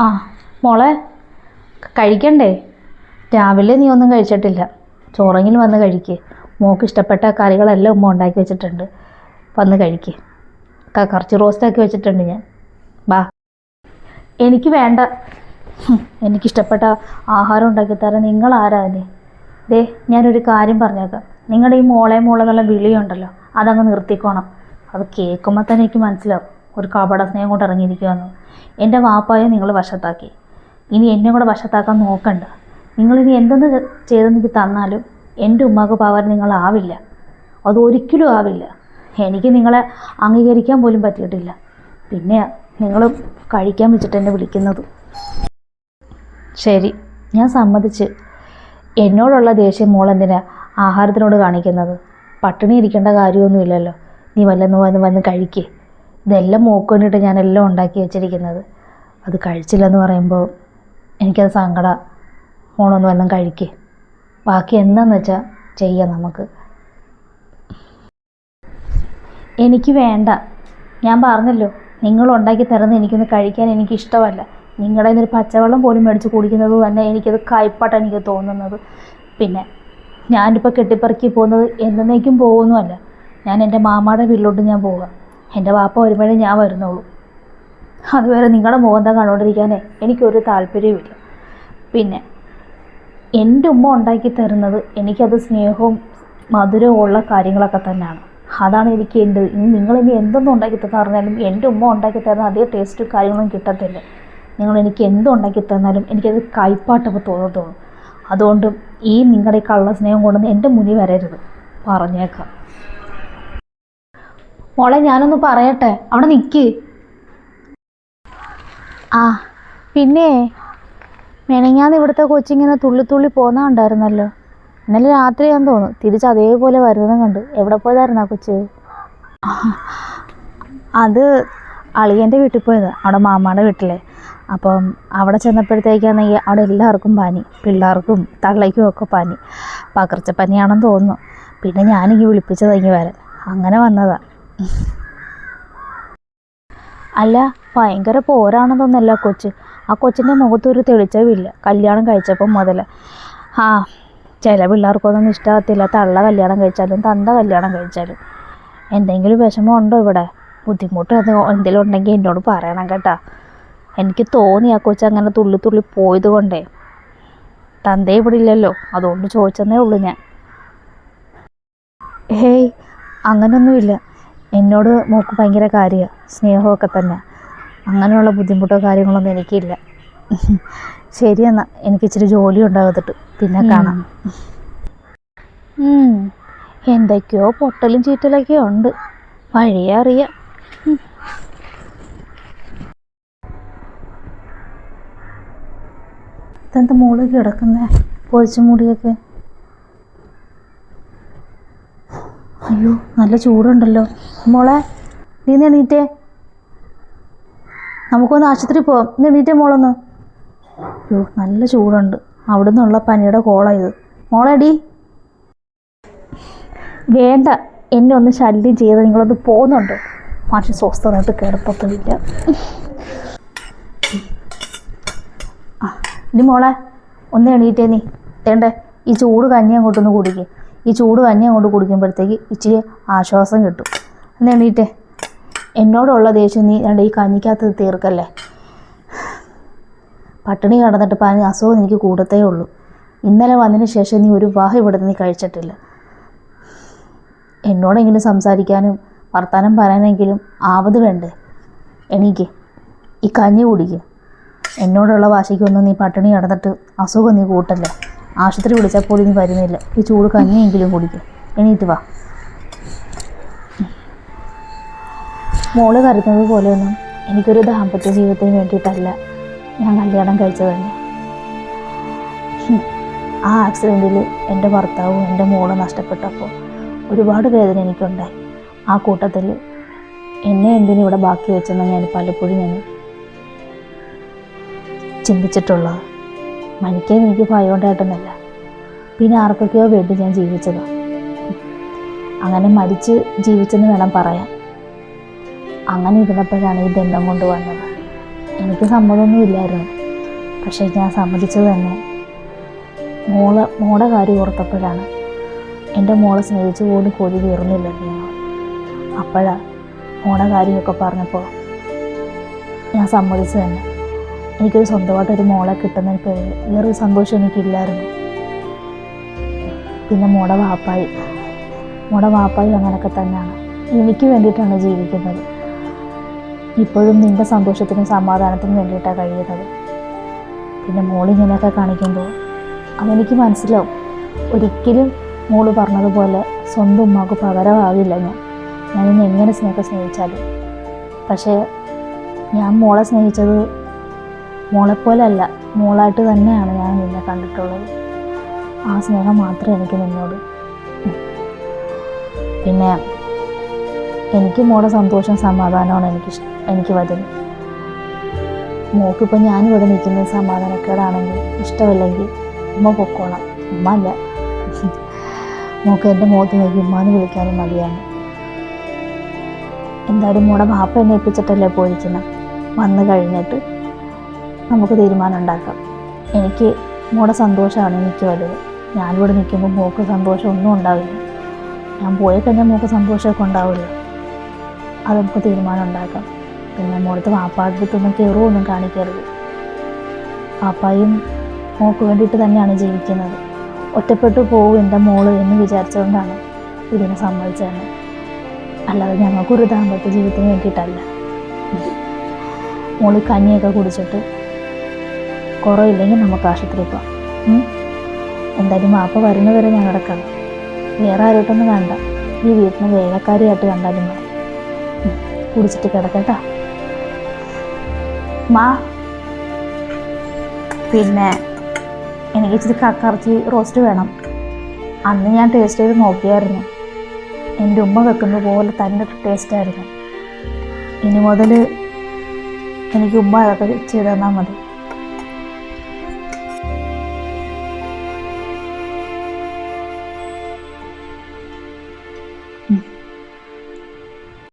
ആ മോളെ കഴിക്കണ്ടേ? രാവിലെ നീ ഒന്നും കഴിച്ചിട്ടില്ല. ചോറെങ്കിലും വന്ന് കഴിക്ക്. മോൾക്ക് ഇഷ്ടപ്പെട്ട കറികളെല്ലാം ഉമ്മ ഉണ്ടാക്കി വെച്ചിട്ടുണ്ട്. വന്ന് കഴിക്ക്. കുറച്ച് റോസ്റ്റ് ആക്കി വെച്ചിട്ടുണ്ട് ഞാൻ. ബാ. എനിക്ക് വേണ്ട. എനിക്കിഷ്ടപ്പെട്ട ആഹാരം ഉണ്ടാക്കി തരാൻ നിങ്ങൾ ആരാനെ ദേ ഞാനൊരു കാര്യം പറഞ്ഞേക്കാം. നിങ്ങളുടെ ഈ മോളെ മോളെ എന്നുള്ള വിളിയുണ്ടല്ലോ അതങ്ങ് നിർത്തിക്കോണം. അത് കേൾക്കുമ്പോൾ തന്നെ എനിക്ക് മനസ്സിലാവും. ഒരു കപട സ്നേഹം കൊണ്ട് ഇറങ്ങിയിരിക്കുമെന്ന് എന്റെ വാപ്പായെ നിങ്ങൾ വശത്താക്കി. ഇനി എന്നെ കൂടെ വശത്താക്കാൻ നോക്കണ്ട. നിങ്ങളിനി എന്തെന്ന് ചെയ്തെന്ന് എനിക്ക് തന്നാലും എന്റെ ഉമ്മാക്ക് പവർ നിങ്ങളാവില്ല അത് ഒരിക്കലും ആവില്ല. എനിക്ക് നിങ്ങളെ അംഗീകരിക്കാൻ പോലും പറ്റിയിട്ടില്ല. പിന്നെ നിങ്ങൾ കഴിക്കാൻ വെച്ചിട്ട് എന്നെ വിളിക്കുന്നത്. ശരി ഞാൻ സമ്മതിച്ച്. എന്നോടുള്ള ദേഷ്യം മോളെന്തിനാ ആഹാരത്തിനോട് കാണിക്കുന്നത്? പട്ടിണി ഇരിക്കേണ്ട കാര്യമൊന്നുമില്ലല്ലോ. നീ വല്ലന്ന് വന്ന് വന്ന് കഴിക്കേ. ഇതെല്ലാം മോക്ക് വേണ്ടിയിട്ട് ഞാനെല്ലാം ഉണ്ടാക്കി വെച്ചിരിക്കുന്നത്. അത് കഴിച്ചില്ലെന്ന് പറയുമ്പോൾ എനിക്കത് സങ്കട. മോളൊന്ന് വന്നും കഴിക്കേ. ബാക്കി എന്താണെന്ന് വെച്ചാൽ ചെയ്യാം നമുക്ക്. എനിക്ക് വേണ്ട. ഞാൻ പറഞ്ഞല്ലോ നിങ്ങൾ ഉണ്ടാക്കി തരുന്നത് എനിക്കൊന്ന് കഴിക്കാൻ എനിക്ക് ഇഷ്ടമല്ല നിങ്ങളുടെ ഒരു പച്ചവെള്ളം പോലും മേടിച്ച് കുടിക്കുന്നത് തന്നെ എനിക്കത് കയ്പാട്ടാണ് എനിക്ക് തോന്നുന്നത്. പിന്നെ ഞാനിപ്പോൾ കെട്ടിപ്പറക്കി പോകുന്നത് എന്നേക്കും പോകുന്നുമല്ല ഞാൻ എന്റെ മാമാടെ വീട്ടിലോട്ട് ഞാൻ പോവുക എന്റെ വാപ്പ വരുമ്പോഴേ ഞാൻ വരുന്നുള്ളൂ. അതുവരെ നിങ്ങളുടെ മുഖം കണ്ടുകൊണ്ടിരിക്കാനേ എനിക്കൊരു താല്പര്യവുമില്ല. പിന്നെ എന്റെ ഉമ്മ ഉണ്ടാക്കി തരുന്നത് എനിക്കത് സ്നേഹവും മധുരവും ഉള്ള കാര്യങ്ങളൊക്കെ തന്നെയാണ്. അതാണ് എനിക്ക് എന്റെ നിങ്ങളിനി എന്തൊന്നും ഉണ്ടാക്കി തന്നാലും എന്റെ ഉമ്മ ഉണ്ടാക്കി തരുന്ന അതേ ടേസ്റ്റും കാര്യങ്ങളും കിട്ടത്തില്ല. നിങ്ങൾ എനിക്ക് എന്തും ഉണ്ടാക്കി തന്നാലും എനിക്കത് കൈപ്പാട്ടപ്പോൾ തോന്നത്തുള്ളൂ. അതുകൊണ്ട് ഈ നിങ്ങളുടെ കള്ള സ്നേഹം കൊണ്ടുവന്ന് എന്റെ മുന്നിൽ വരരുത്. പറഞ്ഞേക്കാം. മോളെ ഞാനൊന്ന് പറയട്ടെ. അവിടെ നിൽക്ക് ആ പിന്നെ മെനങ്ങാന്ന് ഇവിടുത്തെ കൊച്ചിങ്ങനെ തുള്ളി തുള്ളി പോകുന്ന കണ്ടായിരുന്നല്ലോ. ഇന്നലെ രാത്രിയാന്ന് തോന്നുന്നു. തിരിച്ച് അതേപോലെ വരുന്നത് കണ്ട്. എവിടെ പോയതായിരുന്നു ആ കൊച്ച്? അത് അളിയന്റെ വീട്ടിൽ പോയത്. അവിടെ മാമാടെ വീട്ടിലെ. അപ്പം അവിടെ ചെന്നപ്പോഴത്തേക്കാണെങ്കിൽ അവിടെ എല്ലാവർക്കും പനി. പിള്ളേർക്കും തള്ളയ്ക്കും ഒക്കെ പനി. പകർച്ചപ്പനിയാണെന്ന് തോന്നുന്നു. പിന്നെ ഞാനിങ്ങി വിളിപ്പിച്ചതെങ്കിൽ ഇങ്ങ് വരാൻ. അങ്ങനെ വന്നതാ. അല്ല ഭയങ്കര പോരാണെന്നൊന്നല്ല കൊച്ച്. ആ കൊച്ചിന്റെ മുഖത്തൊരു തെളിച്ചവില്ല. കല്യാണം കഴിച്ചപ്പം മുതൽ ആ ചില പിള്ളേർക്കൊന്നും ഇഷ്ടമാകത്തില്ല തള്ള കല്യാണം കഴിച്ചാലും തന്ത കല്യാണം കഴിച്ചാലും. എന്തെങ്കിലും വിഷമം ഉണ്ടോ ഇവിടെ? ബുദ്ധിമുട്ട് എന്തെങ്കിലും ഉണ്ടെങ്കിൽ എന്നോട് പറയണം കേട്ടാ. എനിക്ക് തോന്നി ആ കൊച്ചു അങ്ങനെ തുള്ളി തുള്ളി പോയത് കൊണ്ടേ. തന്തേ ഇവിടെ ഇല്ലല്ലോ. അതുകൊണ്ട് ചോദിച്ചെന്നേ ഉള്ളൂ ഞാൻ. ഹേയ് അങ്ങനൊന്നുമില്ല. എന്നോട് മോക്ക് ഭയങ്കര കാര്യമാണ് സ്നേഹമൊക്കെ തന്നെ. അങ്ങനെയുള്ള ബുദ്ധിമുട്ടോ കാര്യങ്ങളൊന്നും എനിക്കില്ല. ശരി എന്നാൽ എനിക്ക് ഇച്ചിരി ജോലി ഉണ്ടാകത്തിട്ട് പിന്നെ കാണാം. എന്തൊക്കെയോ പൊട്ടലും ചീറ്റലൊക്കെ ഉണ്ട്. വഴിയേ അറിയാം. എന്താ മോൾ കിടക്കുന്നേ? പൊതിച്ചു മൂടിയൊക്കെ. അയ്യോ നല്ല ചൂടുണ്ടല്ലോ. മോളെ നീ എണീറ്റേ? നമുക്കൊന്ന് ആശുപത്രി പോവാം. നീ എണീറ്റേ മോളൊന്ന്? അയ്യോ നല്ല ചൂടുണ്ട്. അവിടെ നിന്നുള്ള പനിയുടെ കോളായത് മോളടി വേണ്ട എന്നെ ഒന്ന് ശല്യം ചെയ്ത് നിങ്ങളൊന്ന് പോകുന്നുണ്ട് മാഷി സ്വസ്ഥമായിട്ട് കിടപ്പത്തുമില്ല. ആ ഇനി മോളെ ഒന്ന് എണീറ്റേ നീ. തേണ്ടേ ഈ ചൂട് കഞ്ഞി അങ്ങോട്ടൊന്ന് കുടിക്കുക ഈ ചൂട് കഞ്ഞി അങ്ങോട്ട് കുടിക്കുമ്പോഴത്തേക്ക് ഇച്ചിരി ആശ്വാസം കിട്ടും. എന്ന് എണീറ്റേ? എന്നോടുള്ള ദേഷ്യം നീ രണ്ട് ഈ കഞ്ഞിക്കകത്ത് തീർക്കല്ലേ? പട്ടിണി കിടന്നിട്ട് പനി അസുഖം എനിക്ക് കൂടത്തേ ഉള്ളൂ. ഇന്നലെ വന്നതിന് ശേഷം നീ ഒരു വാഹ ഇവിടെ നീ കഴിച്ചിട്ടില്ല. എന്നോടെങ്കിലും സംസാരിക്കാനും വർത്തമാനം പറയാനെങ്കിലും ആവത് വേണ്ടേ? എണീക്ക്. ഈ കഞ്ഞി കുടിക്കും. എന്നോടുള്ള വാശിക്കൊന്നും നീ പട്ടിണി കിടന്നിട്ട് അസുഖം നീ കൂട്ടല്ലേ? ആശുപത്രി വിളിച്ചാൽ പോലും ഇനി വരുന്നില്ല. ഈ ചൂട് കഞ്ഞിയെങ്കിലും കുടിക്കും. എണീറ്റ് വാ. മോൾ കരുതുന്നത് പോലെയൊന്നും എനിക്കൊരു ദാമ്പത്യ ജീവിതത്തിന് വേണ്ടിയിട്ടല്ല ഞാൻ കല്യാണം കഴിച്ചത് തന്നെ. ആ ആക്സിഡന്റിൽ എന്റെ ഭർത്താവും എന്റെ മോളും നഷ്ടപ്പെട്ടപ്പോൾ ഒരുപാട് വേദന എനിക്കുണ്ടായി. ആ കൂട്ടത്തിൽ എന്നെ എന്തിനും ഇവിടെ ബാക്കി വെച്ചെന്ന് ഞാൻ പലപ്പോഴും ഞാൻ ചിന്തിച്ചിട്ടുള്ളത്. മരിക്കാൻ എനിക്ക് ഭയം ഉണ്ടായിട്ടൊന്നുമല്ല. പിന്നെ ആർക്കൊക്കെയോ വേണ്ടി ഞാൻ ജീവിച്ചതാണ് അങ്ങനെ മരിച്ച് ജീവിച്ചെന്ന് വേണം പറയാൻ. അങ്ങനെ ഇരുന്നപ്പോഴാണ് ഈ ബന്ധം കൊണ്ടുവന്നത്. എനിക്ക് സമ്മതമൊന്നും ഇല്ലായിരുന്നു. പക്ഷേ ഞാൻ സമ്മതിച്ചത് തന്നെ. മോളെ മോടെ കാര്യം ഓർത്തപ്പോഴാണ് എന്റെ മോളെ സ്നേഹിച്ച് പോലും കൊതി തീർന്നില്ലായിരുന്നു ഞാൻ. അപ്പോഴാണ് മോടെ കാര്യമൊക്കെ പറഞ്ഞപ്പോൾ ഞാൻ സമ്മതിച്ചു തന്നെ. എനിക്കൊരു സ്വന്തമായിട്ടൊരു മോളെ കിട്ടുന്നതിന് പേരിൽ വേറൊരു സന്തോഷം എനിക്കില്ലായിരുന്നു. പിന്നെ മോടെ വാപ്പായി. മോടെ വാപ്പായി അങ്ങനെയൊക്കെ തന്നെയാണ്. എനിക്ക് വേണ്ടിയിട്ടാണ് ജീവിക്കുന്നത്. ഇപ്പോഴും നിന്റെ സന്തോഷത്തിനും സമാധാനത്തിനും വേണ്ടിയിട്ടാണ് കഴിയുന്നത്. പിന്നെ മോളിങ്ങനെയൊക്കെ കാണിക്കുമ്പോൾ അതെനിക്ക് മനസ്സിലാവും. ഒരിക്കലും മോൾ പറഞ്ഞതുപോലെ സ്വന്തം ഉമ്മാക്ക് പകരമാവില്ല ഞാൻ. ഞാനിന്ന് എങ്ങനെ സ്നേഹം സ്നേഹിച്ചാലും. പക്ഷേ ഞാൻ മോളെ സ്നേഹിച്ചത് മോളെപ്പോലെ അല്ല മോളായിട്ട് തന്നെയാണ് ഞാൻ നിന്നെ കണ്ടിട്ടുള്ളത്. ആ സ്നേഹം മാത്രമേ എനിക്ക് നിന്നോട്. പിന്നെ എനിക്ക് മോളെ സന്തോഷം സമാധാനമാണ് എനിക്ക് എനിക്ക് വരുന്നത് മോക്കിപ്പോൾ ഞാനിവിടെ നിൽക്കുന്നത് സമാധാനക്കേടാണെങ്കിൽ ഇഷ്ടമല്ലെങ്കിൽ ഉമ്മ പൊക്കോളാം ഉമ്മ അല്ല മോക്ക് എന്റെ മുഖത്ത് നോക്കി ഉമ്മാന്ന് വിളിക്കാനും മതിയാണ് എന്തായാലും മോടെ ബാപ്പ എന്നെ ഏൽപ്പിച്ചിട്ടല്ലേ പോയിരിക്കുന്നത് വന്നു കഴിഞ്ഞിട്ട് നമുക്ക് തീരുമാനം ഉണ്ടാക്കാം. എനിക്ക് മോടെ സന്തോഷമാണ് എനിക്ക് വലുത്. ഞാനിവിടെ നിൽക്കുമ്പോൾ മോക്ക് സന്തോഷമൊന്നും ഉണ്ടാവില്ല. ഞാൻ പോയി കഴിഞ്ഞാൽ മോക്ക് സന്തോഷമൊക്കെ ഉണ്ടാവില്ല അത് നമുക്ക് തീരുമാനം ഉണ്ടാക്കാം. പിന്നെ മോളത്ത് വാപ്പാടുത്തൊന്നും കയറുമോ കയറുമൊന്നും കാണിക്കരുത്. പാപ്പായും മോക്ക് വേണ്ടിയിട്ട് തന്നെയാണ് ജീവിക്കുന്നത്. ഒറ്റപ്പെട്ടു പോകും എന്റെ മോൾ എന്ന് വിചാരിച്ചുകൊണ്ടാണ് ഇതിനെ സമ്മതിച്ചതെന്ന് അല്ലാതെ ഞങ്ങൾക്കൊരു ദാമ്പത്യ ജീവിതത്തിന് വേണ്ടിയിട്ടല്ല. മോൾ കഞ്ഞിയൊക്കെ കുടിച്ചിട്ട് കുറവില്ലെങ്കിൽ നമുക്ക് ആശുപത്രിയിൽ പോവാം? എന്തായാലും വാപ്പ വരുന്നവരെ ഞാൻ കിടക്കണം വേറെ ആരോട്ടൊന്നും കണ്ട ഈ വീട്ടിന് വേലക്കാരിയായിട്ട് കണ്ടാലും മതി. കുടിച്ചിട്ട് കിടക്കട്ടാ. മാ. പിന്നെ എനിക്ക് ഇച്ചിരി കക്കറച്ചി റോസ്റ്റ് വേണം. അന്ന് ഞാൻ ടേസ്റ്റ് ചെയ്ത് നോക്കിയായിരുന്നു. എന്റെ ഉമ്മ വെക്കുന്ന പോലെ തന്നെ ടേസ്റ്റ് ആയിരുന്നു. ഇനി മുതൽ എനിക്ക് ഉമ്മ അതൊക്കെ ചെയ്ത് തന്നാൽ മതി.